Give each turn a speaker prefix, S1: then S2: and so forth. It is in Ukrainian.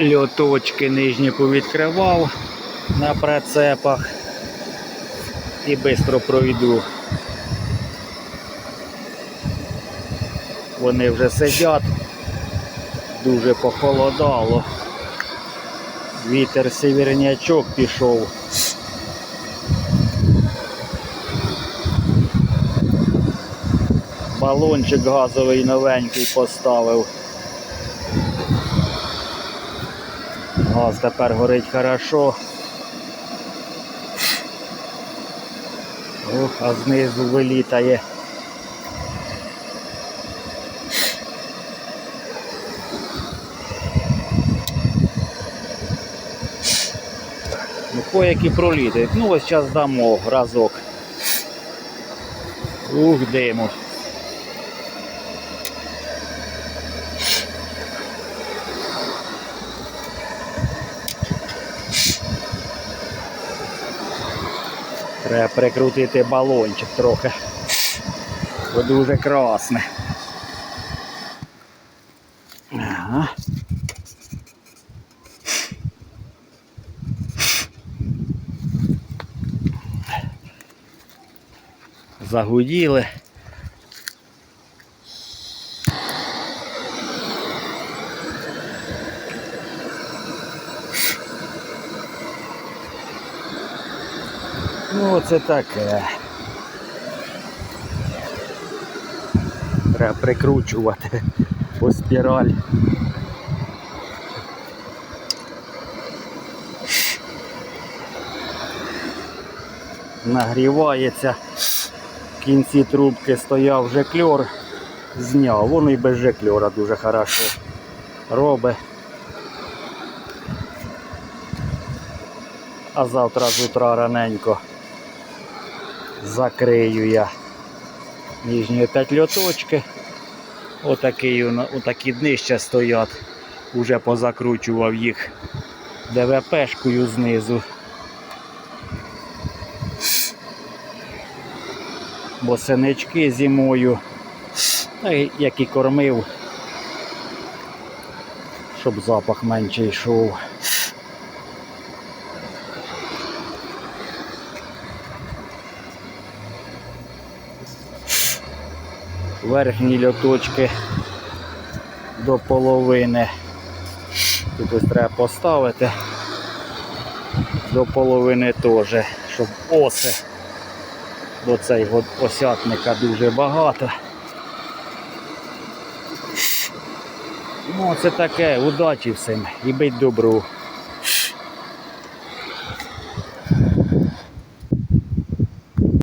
S1: льоточки нижні повідкривав на прицепах і швидко пройду. Вони вже сидять, дуже похолодало. Вітер севернячок пішов. Балончик газовий новенький поставив. Газ тепер горить хорошо. Ох, а знизу вилітає. Ну, кое-які пролітають. Ну, ось зараз дамо разок. Ух, диму. Треба прикрутити балончик трохи. Бо дуже красне. Ага. Загуділи. Ну, це таке. Треба прикручувати по спіраль. Нагрівається. В кінці трубки стояв жекльор, зняв. Воно і без жекльора дуже хорошо робить. А завтра з утра раненько закрию я нижні опять льоточки. Отакі, отакі днища стоять. Уже позакручував їх ДВПшкою знизу. Бо синички зимою, як і кормив, щоб запах менше йшов. Верхні льоточки до половини. Тут ось треба поставити до половини теж, щоб оси, бо цього осятника дуже багато. Ну, це таке, удачі всім і бить добру.